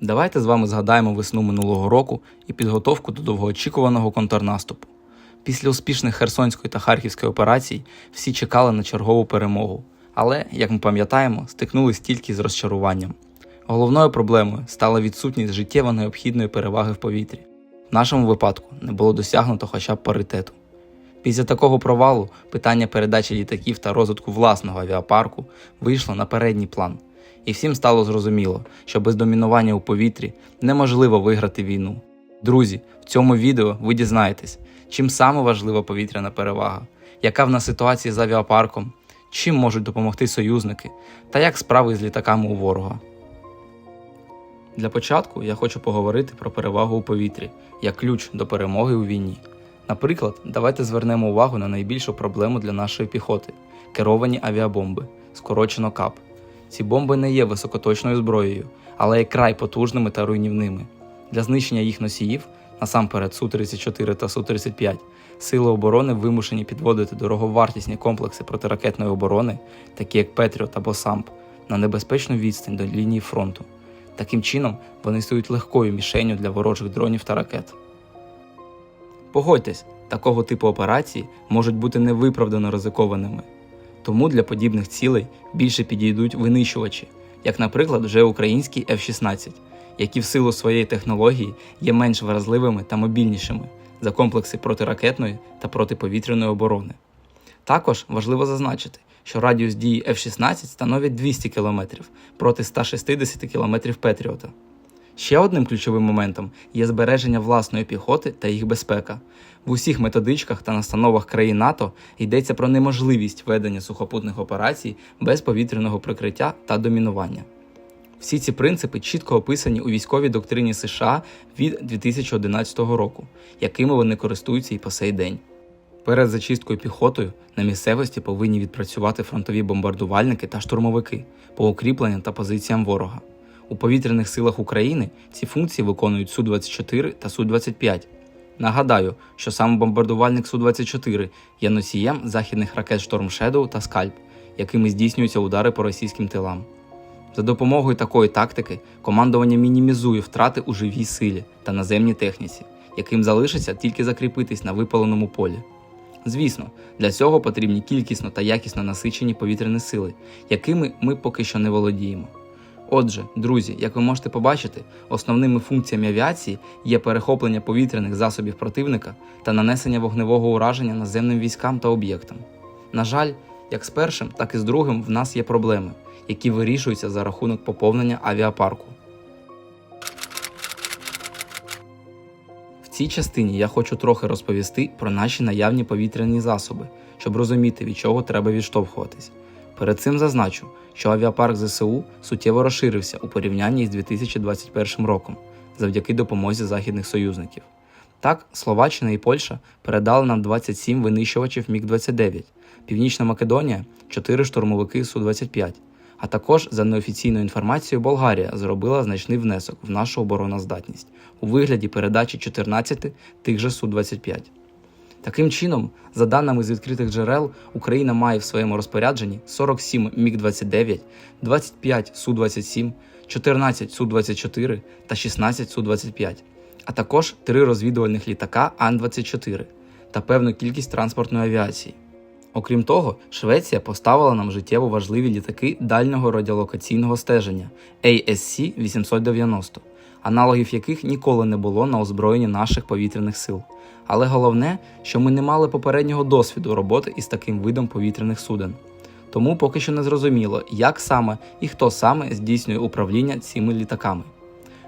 Давайте з вами згадаємо весну минулого року і підготовку до довгоочікуваного контрнаступу. Після успішних Херсонської та Харківської операцій всі чекали на чергову перемогу, але, як ми пам'ятаємо, стикнулись тільки з розчаруванням. Головною проблемою стала відсутність життєво необхідної переваги в повітрі. В нашому випадку не було досягнуто хоча б паритету. Після такого провалу питання передачі літаків та розвитку власного авіапарку вийшло на передній план, і всім стало зрозуміло, що без домінування у повітрі неможливо виграти війну. Друзі, в цьому відео ви дізнаєтесь, чим саме важлива повітряна перевага, яка в нас ситуація з авіапарком, чим можуть допомогти союзники та як справи з літаками у ворога. Для початку я хочу поговорити про перевагу у повітрі як ключ до перемоги у війні. Наприклад, давайте звернемо увагу на найбільшу проблему для нашої піхоти керовані авіабомби, скорочено КАП. Ці бомби не є високоточною зброєю, але є край потужними та руйнівними. Для знищення їх носіїв, насамперед Су-34 та Су-35, сили оборони вимушені підводити дороговартісні комплекси протиракетної оборони, такі як Петріот або САМП, на небезпечну відстань до лінії фронту. Таким чином, вони стають легкою мішенню для ворожих дронів та ракет. Погодьтесь, такого типу операції можуть бути невиправдано ризикованими. Тому для подібних цілей більше підійдуть винищувачі, як, наприклад, вже український F-16, які в силу своєї технології є менш вразливими та мобільнішими за комплекси протиракетної та протиповітряної оборони. Також важливо зазначити, що радіус дії F-16 становить 200 км проти 160 км Петріота. Ще одним ключовим моментом є збереження власної піхоти та їх безпека. В усіх методичках та настановах країн НАТО йдеться про неможливість ведення сухопутних операцій без повітряного прикриття та домінування. Всі ці принципи чітко описані у військовій доктрині США від 2011 року, якими вони користуються і по сей день. Перед зачисткою піхотою на місцевості повинні відпрацювати фронтові бомбардувальники та штурмовики по укріпленням та позиціям ворога. У повітряних силах України ці функції виконують Су-24 та Су-25. Нагадаю, що саме бомбардувальник Су-24 є носієм західних ракет Шторм Shadow та Скальп, якими здійснюються удари по російським тилам. За допомогою такої тактики командування мінімізує втрати у живій силі та наземній техніці, яким залишиться тільки закріпитись на випаленому полі. Звісно, для цього потрібні кількісно та якісно насичені повітряні сили, якими ми поки що не володіємо. Отже, друзі, як ви можете побачити, основними функціями авіації є перехоплення повітряних засобів противника та нанесення вогневого ураження наземним військам та об'єктам. На жаль, як з першим, так і з другим в нас є проблеми, які вирішуються за рахунок поповнення авіапарку. В цій частині я хочу трохи розповісти про наші наявні повітряні засоби, щоб розуміти, від чого треба відштовхуватись. Перед цим зазначу, що авіапарк ЗСУ суттєво розширився у порівнянні з 2021 роком завдяки допомозі західних союзників. Так, Словаччина і Польща передали нам 27 винищувачів Міг-29, Північна Македонія 4 штурмовики Су-25, а також, за неофіційною інформацією, Болгарія зробила значний внесок в нашу обороноздатність у вигляді передачі 14 тих же Су-25. Таким чином, за даними з відкритих джерел, Україна має в своєму розпорядженні 47 Міг-29, 25 Су-27, 14 Су-24 та 16 Су-25, а також три розвідувальних літака Ан-24 та певну кількість транспортної авіації. Окрім того, Швеція поставила нам життєво важливі літаки дальнього радіолокаційного стеження ASC-890, аналогів яких ніколи не було на озброєнні наших повітряних сил. Але головне, що ми не мали попереднього досвіду роботи із таким видом повітряних суден. Тому поки що не зрозуміло, як саме і хто саме здійснює управління цими літаками.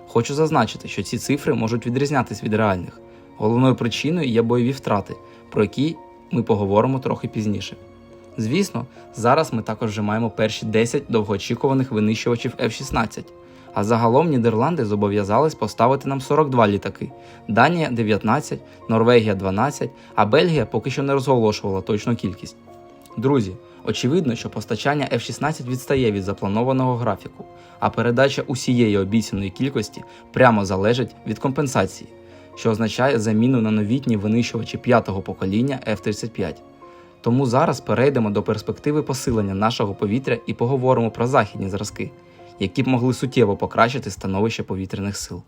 Хочу зазначити, що ці цифри можуть відрізнятися від реальних. Головною причиною є бойові втрати, про які ми поговоримо трохи пізніше. Звісно, зараз ми також вже маємо перші 10 довгоочікуваних винищувачів F-16, а загалом Нідерланди зобов'язались поставити нам 42 літаки, Данія 19, Норвегія 12, а Бельгія поки що не розголошувала точну кількість. Друзі, очевидно, що постачання F-16 відстає від запланованого графіку, а передача усієї обіцяної кількості прямо залежить від компенсації, що означає заміну на новітні винищувачі п'ятого покоління F-35. Тому зараз перейдемо до перспективи посилення нашого повітря і поговоримо про західні зразки, які б могли суттєво покращити становище повітряних сил.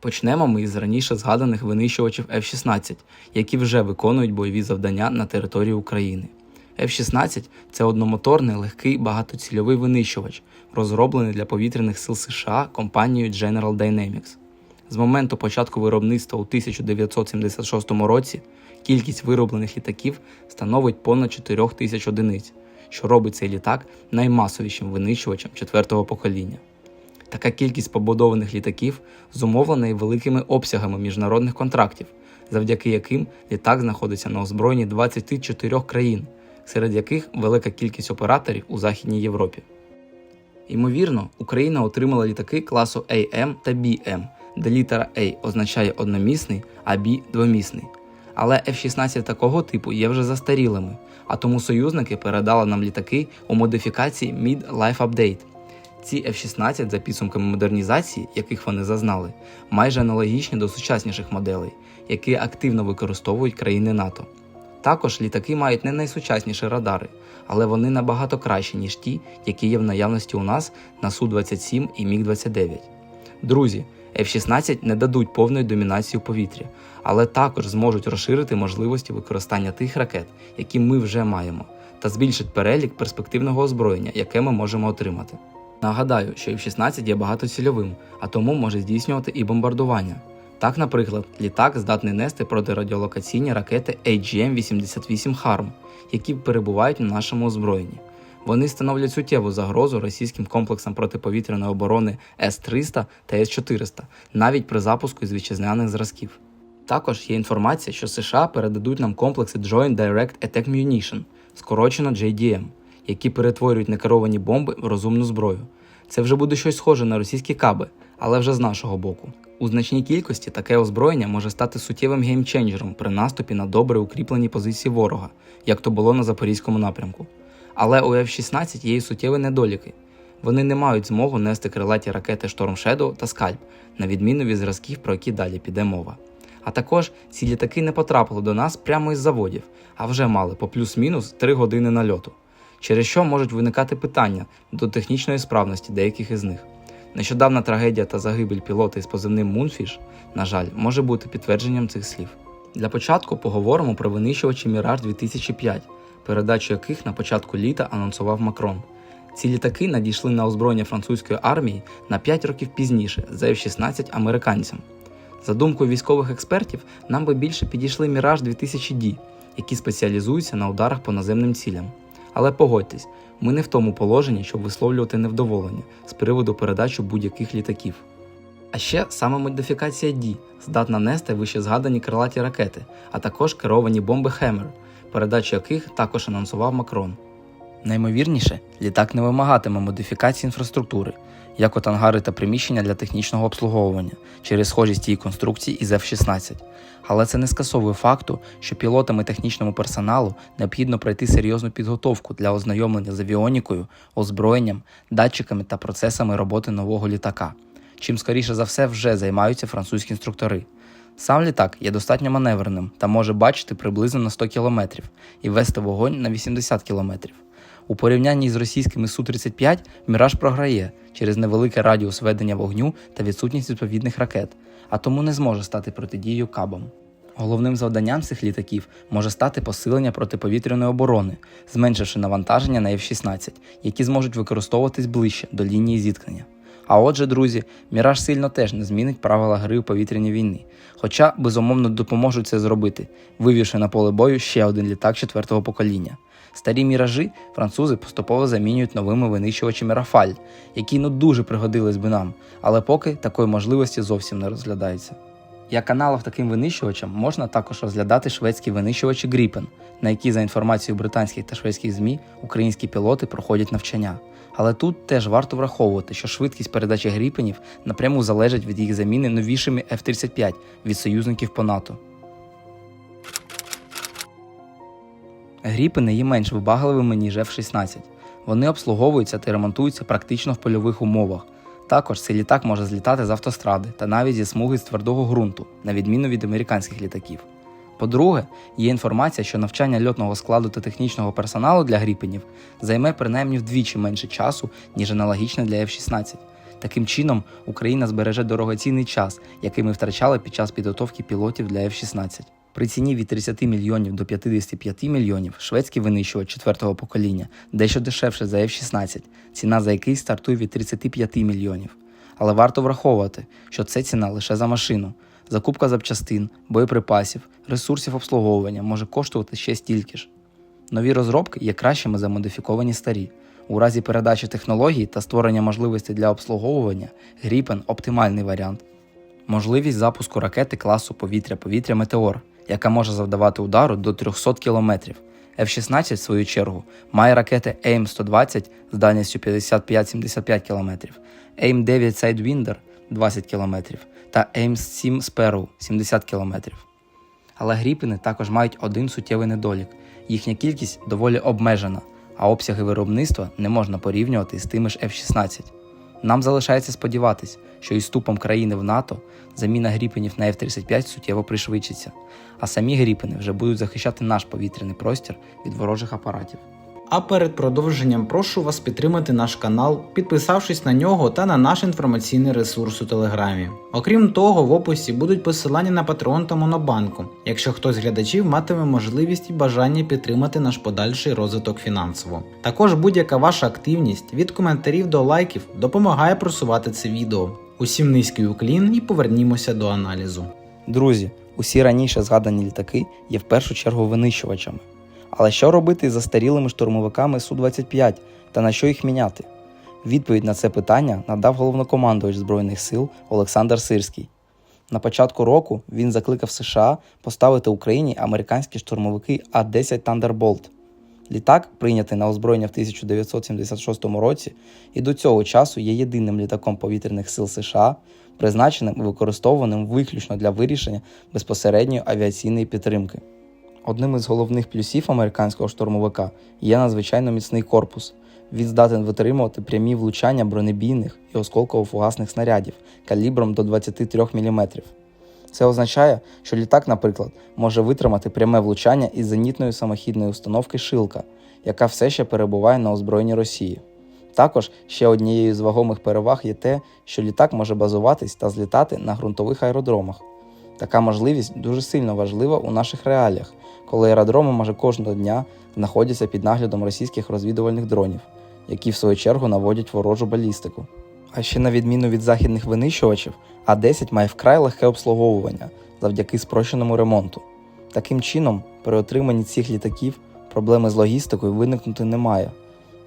Почнемо ми із раніше згаданих винищувачів F-16, які вже виконують бойові завдання на території України. F-16 це одномоторний легкий багатоцільовий винищувач, розроблений для повітряних сил США компанією General Dynamics. З моменту початку виробництва у 1976 році кількість вироблених літаків становить понад 4 тисяч одиниць, що робить цей літак наймасовішим винищувачем четвертого покоління. Така кількість побудованих літаків зумовлена і великими обсягами міжнародних контрактів, завдяки яким літак знаходиться на озброєнні 24 країн, серед яких велика кількість операторів у Західній Європі. Ймовірно, Україна отримала літаки класу AM та BM, де літера A означає одномісний, а B двомісний. Але F-16 такого типу є вже застарілими, а тому союзники передали нам літаки у модифікації Mid-Life Update. Ці F-16 за підсумками модернізації, яких вони зазнали, майже аналогічні до сучасніших моделей, які активно використовують країни НАТО. Також літаки мають не найсучасніші радари, але вони набагато кращі, ніж ті, які є в наявності у нас на Су-27 і Міг-29. Друзі, F-16 не дадуть повної домінації у повітрі, але також зможуть розширити можливості використання тих ракет, які ми вже маємо, та збільшить перелік перспективного озброєння, яке ми можемо отримати. Нагадаю, що F-16 є багатоцільовим, а тому може здійснювати і бомбардування. Так, наприклад, літак здатний нести протирадіолокаційні ракети AGM-88 HARM, які перебувають на нашому озброєнні. Вони становлять суттєву загрозу російським комплексам протиповітряної оборони С-300 та С-400, навіть при запуску із вітчизняних зразків. Також є інформація, що США передадуть нам комплекси Joint Direct Attack Munition, скорочено JDM, які перетворюють некеровані бомби в розумну зброю. Це вже буде щось схоже на російські каби, але вже з нашого боку. У значній кількості таке озброєння може стати суттєвим геймченджером при наступі на добре укріплені позиції ворога, як то було на запорізькому напрямку. Але у F-16 є і суттєві недоліки. Вони не мають змогу нести крилаті ракети Storm Shadow та Scalp, на відміну від зразків, про які далі піде мова. А також ці літаки не потрапили до нас прямо із заводів, а вже мали по плюс-мінус 3 години нальоту, через що можуть виникати питання до технічної справності деяких із них. Нещодавна трагедія та загибель пілота із позивним Moonfish, на жаль, може бути підтвердженням цих слів. Для початку поговоримо про винищувачі Mirage 2005, передачу яких на початку літа анонсував Макрон. Ці літаки надійшли на озброєння французької армії на 5 років пізніше за F-16 американцям. За думкою військових експертів, нам би більше підійшли Mirage 2000D, які спеціалізуються на ударах по наземним цілям. Але погодьтесь, ми не в тому положенні, щоб висловлювати невдоволення з приводу передачі будь-яких літаків. А ще саме модифікація D здатна нести вище згадані крилаті ракети, а також керовані бомби Hammer, передачу яких також анонсував Макрон. Наймовірніше, літак не вимагатиме модифікації інфраструктури, як от ангари та приміщення для технічного обслуговування через схожість її конструкції із F-16. Але це не скасовує факту, що пілотам і технічному персоналу необхідно пройти серйозну підготовку для ознайомлення з авіонікою, озброєнням, датчиками та процесами роботи нового літака, чим скоріше за все вже займаються французькі інструктори. Сам літак є достатньо маневреним та може бачити приблизно на 100 км і вести вогонь на 80 км. У порівнянні з російськими Су-35 Міраж програє через невеликий радіус ведення вогню та відсутність відповідних ракет, а тому не зможе стати протидією кабам. Головним завданням цих літаків може стати посилення протиповітряної оборони, зменшивши навантаження на F-16, які зможуть використовуватись ближче до лінії зіткнення. А отже, друзі, Міраж сильно теж не змінить правила гри у повітряній війні, хоча безумовно допоможуть це зробити, вивівши на поле бою ще один літак четвертого покоління. Старі міражі французи поступово замінюють новими винищувачами Рафаль, які ну дуже пригодились би нам, але поки такої можливості зовсім не розглядається. Як аналог таким винищувачам можна також розглядати шведські винищувачі Gripen, на які, за інформацією британських та шведських ЗМІ, українські пілоти проходять навчання. Але тут теж варто враховувати, що швидкість передачі гріпенів напряму залежить від їх заміни новішими F-35 від союзників по НАТО. Гріпени є менш вибагливими, ніж F-16. Вони обслуговуються та ремонтуються практично в польових умовах. Також цей літак може злітати з автостради та навіть зі смуги з твердого ґрунту, на відміну від американських літаків. По-друге, є інформація, що навчання льотного складу та технічного персоналу для гріпенів займе принаймні вдвічі менше часу, ніж аналогічне для F-16. Таким чином, Україна збереже дорогоцінний час, який ми втрачали під час підготовки пілотів для F-16. При ціні від 30 мільйонів до 55 мільйонів шведський винищувач четвертого покоління дещо дешевше за F-16, ціна за який стартує від 35 мільйонів. Але варто враховувати, що це ціна лише за машину. Закупка запчастин, боєприпасів, ресурсів обслуговування може коштувати ще стільки ж. Нові розробки є кращими за модифіковані старі. У разі передачі технологій та створення можливостей для обслуговування Gripen – оптимальний варіант. Можливість запуску ракети класу повітря-повітря Метеор, яка може завдавати удару до 300 км. F-16, в свою чергу, має ракети AIM-120 з дальністю 55-75 км, AIM-9 Sidewinder 20 км та AIM-7 Sparrow 70 км. Але гріпини також мають один суттєвий недолік: їхня кількість доволі обмежена, а обсяги виробництва не можна порівнювати з тими ж F-16. Нам залишається сподіватись, що із вступом країни в НАТО заміна гріпенів на F-35 суттєво пришвидшиться, а самі гріпени вже будуть захищати наш повітряний простір від ворожих апаратів. А перед продовженням прошу вас підтримати наш канал, підписавшись на нього та на наш інформаційний ресурс у Телеграмі. Окрім того, в описі будуть посилання на Patreon та Монобанку, якщо хтось з глядачів матиме можливість і бажання підтримати наш подальший розвиток фінансово. Також будь-яка ваша активність від коментарів до лайків допомагає просувати це відео. Усім низький уклін і повернімося до аналізу. Друзі, усі раніше згадані літаки є в першу чергу винищувачами. Але що робити з застарілими штурмовиками Су-25 та на що їх міняти? Відповідь на це питання надав головнокомандувач Збройних сил Олександр Сирський. На початку року він закликав США поставити Україні американські штурмовики А-10 Thunderbolt. Літак, прийнятий на озброєння в 1976 році, і до цього часу є єдиним літаком повітряних сил США, призначеним і використовуваним виключно для вирішення безпосередньої авіаційної підтримки. Одним із головних плюсів американського штурмовика є надзвичайно міцний корпус. Він здатен витримувати прямі влучання бронебійних і осколково-фугасних снарядів калібром до 23 мм. Це означає, що літак, наприклад, може витримати пряме влучання із зенітної самохідної установки Шилка, яка все ще перебуває на озброєнні Росії. Також ще однією з вагомих переваг є те, що літак може базуватись та злітати на ґрунтових аеродромах. Така можливість дуже сильно важлива у наших реаліях, коли аеродроми майже кожного дня знаходяться під наглядом російських розвідувальних дронів, які в свою чергу наводять ворожу балістику. А ще на відміну від західних винищувачів, А-10 має вкрай легке обслуговування завдяки спрощеному ремонту. Таким чином, при отриманні цих літаків проблеми з логістикою виникнути немає.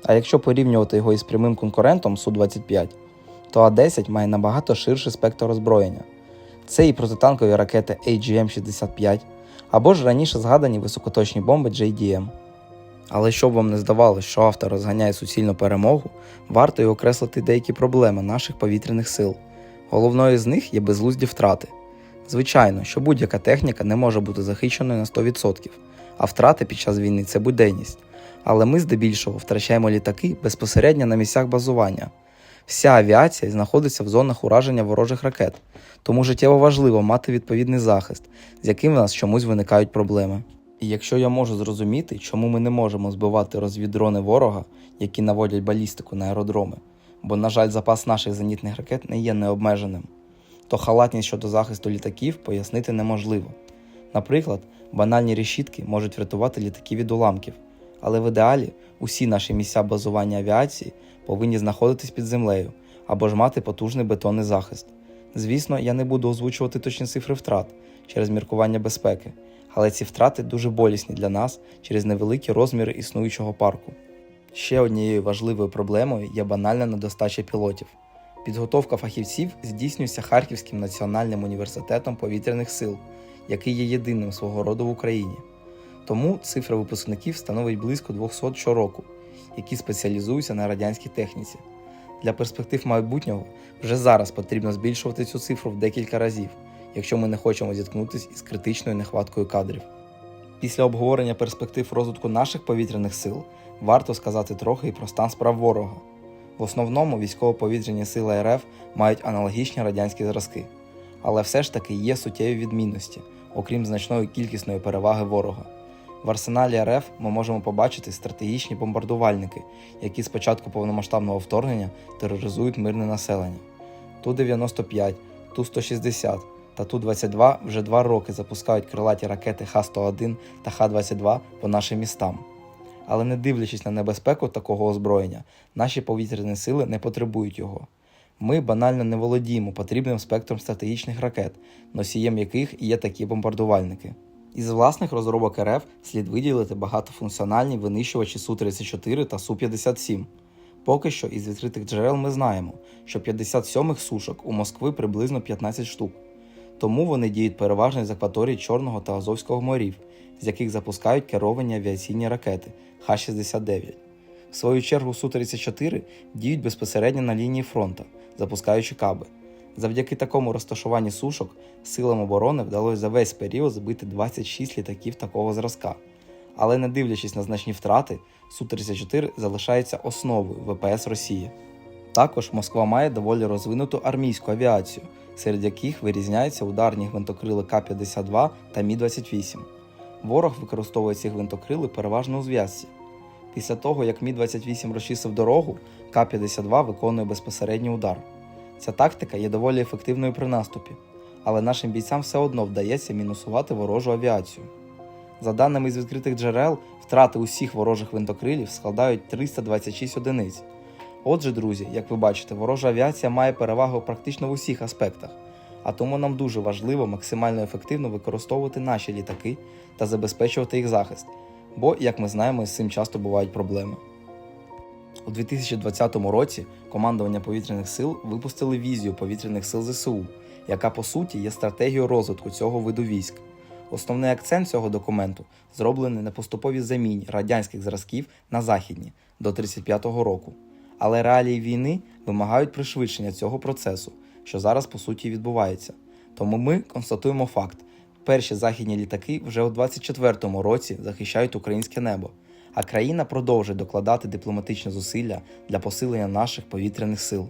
А якщо порівнювати його із прямим конкурентом Су-25, то А-10 має набагато ширший спектр озброєння. Це і протитанкові ракети AGM-65, або ж раніше згадані високоточні бомби JDM. Але щоб вам не здавалося, що автор розганяє суцільну перемогу, варто й окреслити деякі проблеми наших повітряних сил. Головною з них є безглузді втрати. Звичайно, що будь-яка техніка не може бути захищеною на 100%, а втрати під час війни це буденність. Але ми здебільшого втрачаємо літаки безпосередньо на місцях базування. Вся авіація знаходиться в зонах ураження ворожих ракет, тому життєво важливо мати відповідний захист, з яким в нас чомусь виникають проблеми. І якщо я можу зрозуміти, чому ми не можемо збивати розвіддрони ворога, які наводять балістику на аеродроми, бо, на жаль, запас наших зенітних ракет не є необмеженим, то халатність щодо захисту літаків пояснити неможливо. Наприклад, банальні решітки можуть врятувати літаки від уламків, але в ідеалі усі наші місця базування авіації повинні знаходитись під землею або ж мати потужний бетонний захист. Звісно, я не буду озвучувати точні цифри втрат через міркування безпеки, але ці втрати дуже болісні для нас через невеликі розміри існуючого парку. Ще однією важливою проблемою є банальна недостача пілотів. Підготовка фахівців здійснюється Харківським національним університетом повітряних сил, який є єдиним свого роду в Україні. Тому цифра випускників становить близько 200 щороку, які спеціалізуються на радянській техніці. Для перспектив майбутнього вже зараз потрібно збільшувати цю цифру в декілька разів, якщо ми не хочемо зіткнутися із критичною нехваткою кадрів. Після обговорення перспектив розвитку наших повітряних сил варто сказати трохи і про стан справ ворога. В основному військово-повітряні сили РФ мають аналогічні радянські зразки, але все ж таки є суттєві відмінності, окрім значної кількісної переваги ворога. В арсеналі РФ ми можемо побачити стратегічні бомбардувальники, які з початку повномасштабного вторгнення тероризують мирне населення. Ту-95, Ту-160 та Ту-22 вже два роки запускають крилаті ракети Х-101 та Х-22 по нашим містам. Але не дивлячись на небезпеку такого озброєння, наші повітряні сили не потребують його. Ми банально не володіємо потрібним спектром стратегічних ракет, носієм яких є такі бомбардувальники. Із власних розробок РФ слід виділити багатофункціональні винищувачі Су-34 та Су-57. Поки що із відкритих джерел ми знаємо, що 57-х сушок у Москви приблизно 15 штук. Тому вони діють переважно з акваторії Чорного та Азовського морів, з яких запускають керовані авіаційні ракети Х-69. В свою чергу Су-34 діють безпосередньо на лінії фронту, запускаючи каби. Завдяки такому розташуванню сушок силам оборони вдалося за весь період збити 26 літаків такого зразка. Але не дивлячись на значні втрати, Су-34 залишається основою ВПС Росії. Також Москва має доволі розвинуту армійську авіацію, серед яких вирізняються ударні гвинтокрили К-52 та Мі-28. Ворог використовує ці гвинтокрили переважно у зв'язці. Після того, як Мі-28 розчистив дорогу, К-52 виконує безпосередній удар. Ця тактика є доволі ефективною при наступі, але нашим бійцям все одно вдається мінусувати ворожу авіацію. За даними з відкритих джерел, втрати усіх ворожих гвинтокрилів складають 326 одиниць. Отже, друзі, як ви бачите, ворожа авіація має перевагу практично в усіх аспектах, а тому нам дуже важливо максимально ефективно використовувати наші літаки та забезпечувати їх захист, бо, як ми знаємо, з цим часто бувають проблеми. У 2020 році командування повітряних сил випустили візію повітряних сил ЗСУ, яка по суті є стратегією розвитку цього виду військ. Основний акцент цього документу зроблений на поступовій заміні радянських зразків на західні до 1935 року. Але реалії війни вимагають пришвидшення цього процесу, що зараз по суті відбувається. Тому ми констатуємо факт: перші західні літаки вже у 2024 році захищають українське небо, а країна продовжує докладати дипломатичні зусилля для посилення наших повітряних сил.